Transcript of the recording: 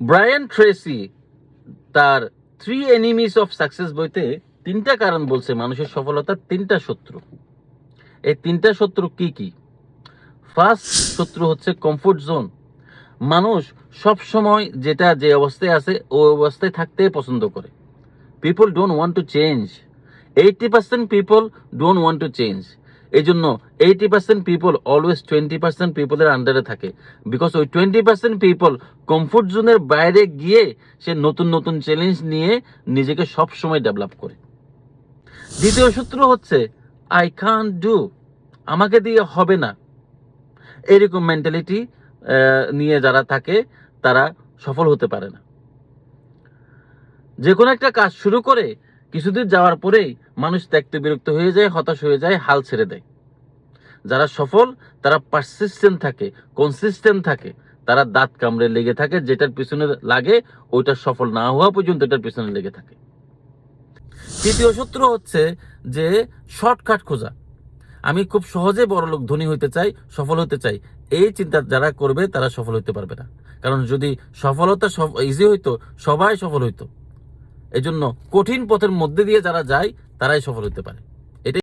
Brian Tracy তার three enemies of success বইতে তিনটা কারণ বলছে মানুষের সফলতার তিনটা শত্রু। এই তিনটা শত্রু কি কি? ফার্স্ট শত্রু হচ্ছে কমফোর্ট জোন মানুষ সব সময় যেটা যে অবস্থায় আছে, ওই অবস্থায় থাকতে পছন্দ করে। People don't want to change eighty percent people don't want to change এই জন্য eighty percent people always twenty percent পিপলের আন্ডারে থাকে। বিকজ ওই টোয়েন্টি পার্সেন্ট পিপল কমফোর্ট জোনের বাইরে গিয়ে সে নতুন নতুন চ্যালেঞ্জ নিয়ে নিজেকে সব সময় ডেভেলপ করে। দ্বিতীয় সূত্র হচ্ছে আই কান ডু আমাকে দিয়ে হবে না। এরকম মেন্টালিটি নিয়ে যারা থাকে, তারা সফল হতে পারে না। যে কোনো একটা কাজ শুরু করে কিছুদিন যাওয়ার পরেই মানুষ ত্যাক্ত বিরক্ত হয়ে যায়, হতাশ হয়ে যায়, হাল ছেড়ে দেয়। যারা সফল, তারা পারসিস্টেন্ট থাকে কনসিস্টেন্ট থাকে। তারা দাঁত কামড়ে লেগে থাকে, যেটার পিছনে লাগে, ওইটা সফল না হওয়া পর্যন্ত এটার পিছনে লেগে থাকে। তৃতীয় সূত্র হচ্ছে যে শর্টকাট খোঁজা। আমি খুব সহজে বড়লোক ধনী হইতে চাই, সফল হতে চাই। এই চিন্তা যারা করবে, তারা সফল হতে পারবে না। কারণ যদি সফলতা ইজি হইতো, সবাই সফল হইতো। এই জন্য কঠিন পথের মধ্যে দিয়ে যারা যায় তারাই সফল হতে পারে।